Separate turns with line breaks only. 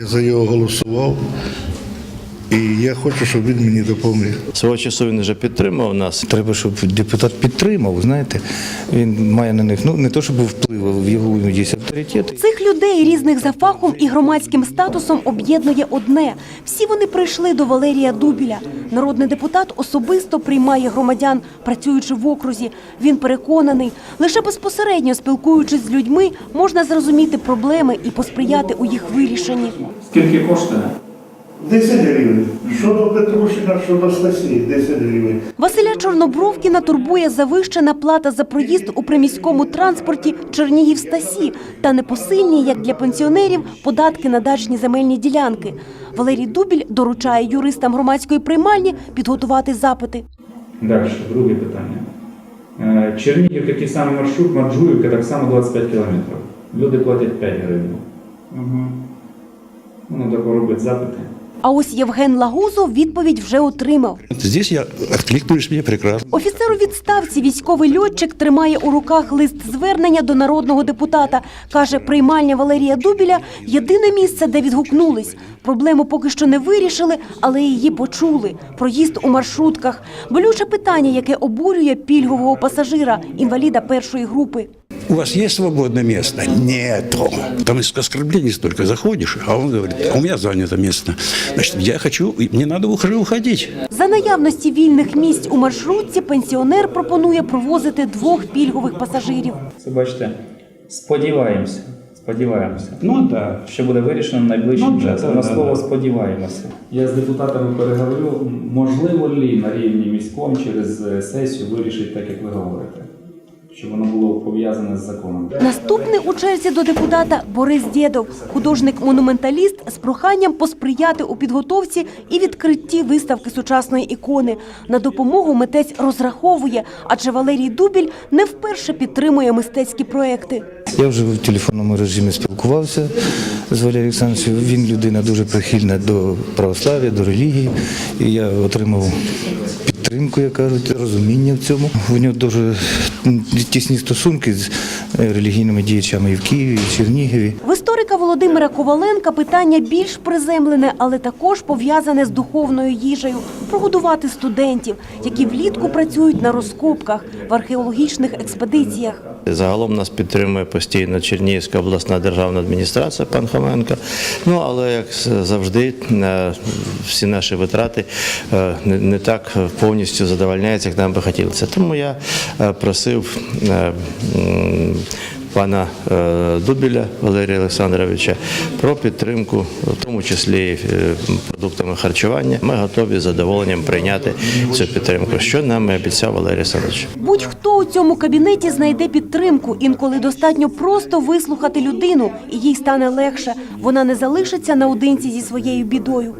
Я за його голосував. І я хочу, щоб він мені допоміг.
Свого часу він вже підтримав нас.
Треба, щоб депутат підтримав. Знаєте, він має на них ну не то, щоб вплив, в його є авторитет.
Цих людей різних за фахом і громадським статусом об'єднує одне: всі вони прийшли до Валерія Дубіля. Народний депутат особисто приймає громадян, працюючи в окрузі. Він переконаний, лише безпосередньо спілкуючись з людьми, можна зрозуміти проблеми і посприяти у їх вирішенні.
Скільки коштує?
10 гривень. Щодо Петрушина, щодо Стасі, 10 гривень.
Василя Чорнобровкіна турбує завищена плата за проїзд у приміському транспорті Чернігів Стасі та непосильні, як для пенсіонерів, податки на дачні земельні ділянки. Валерій Дубіль доручає юристам громадської приймальні підготувати запити.
Далі, друге питання. Е, Чернігів такий самий маршрут, Марджуївка так само 25 кілометрів. Люди платять 5 гривень. Угу. Ну, треба робити запити.
А ось Євген Лагузов відповідь вже отримав.
Здесь я откликнулись мне прекрасно.
Офіцер у відставці військовий льотчик тримає у руках лист звернення до народного депутата. Каже, приймальня Валерія Дубіля єдине місце, де відгукнулись. Проблему поки що не вирішили, але її почули. Проїзд у маршрутках. Болюче питання, яке обурює пільгового пасажира, інваліда першої групи.
У вас есть свободное место? Нету. Там из оскорблений столько заходишь, а он говорит, а у меня занято место. Значит, я хочу, мне надо уже уходить.
За наявності вільних місць у маршрутці пенсіонер пропонує провозити двох пільгових пасажирів.
Це бачите, сподіваємося. Сподіваємося.
Ну да.
Що буде вирішено найближчим
Ну,
часом. На слово
да.
сподіваємося. Я з депутатами переговорю, можливо лі на рівні міськом через сесію вирішить так, як ви говорите. Щоб воно було пов'язане з законом.
Наступний у черзі до депутата Борис Дєдов, художник-монументаліст з проханням посприяти у підготовці і відкритті виставки сучасної ікони. На допомогу митець розраховує, адже Валерій Дубіль не вперше підтримує мистецькі проекти.
Я вже в телефонному режимі спілкувався з Валерієм Олександровичем. Він людина дуже прихильна до православ'я, до релігії. І я отримав підтримку, як кажуть, розуміння в цьому. У нього дуже тісні стосунки з релігійними діячами і в Києві, і в Чернігові.
В Володимира Коваленка питання більш приземлене, але також пов'язане з духовною їжею прогодувати студентів, які влітку працюють на розкопках в археологічних експедиціях.
Загалом нас підтримує постійно Чернігівська обласна державна адміністрація пан Хоменко. Ну але як завжди, е, всі наші витрати е, не, так повністю задовольняються, як нам би хотілося. Тому я е, просив пана е, Дубіля Валерія Олександровича про підтримку, в тому числі е, продуктами харчування. Ми готові з задоволенням прийняти цю підтримку, що нам обіцяв Валерій Олександрович.
Будь-хто у цьому кабінеті знайде підтримку. Інколи достатньо просто вислухати людину, і їй стане легше. Вона не залишиться наодинці зі своєю бідою.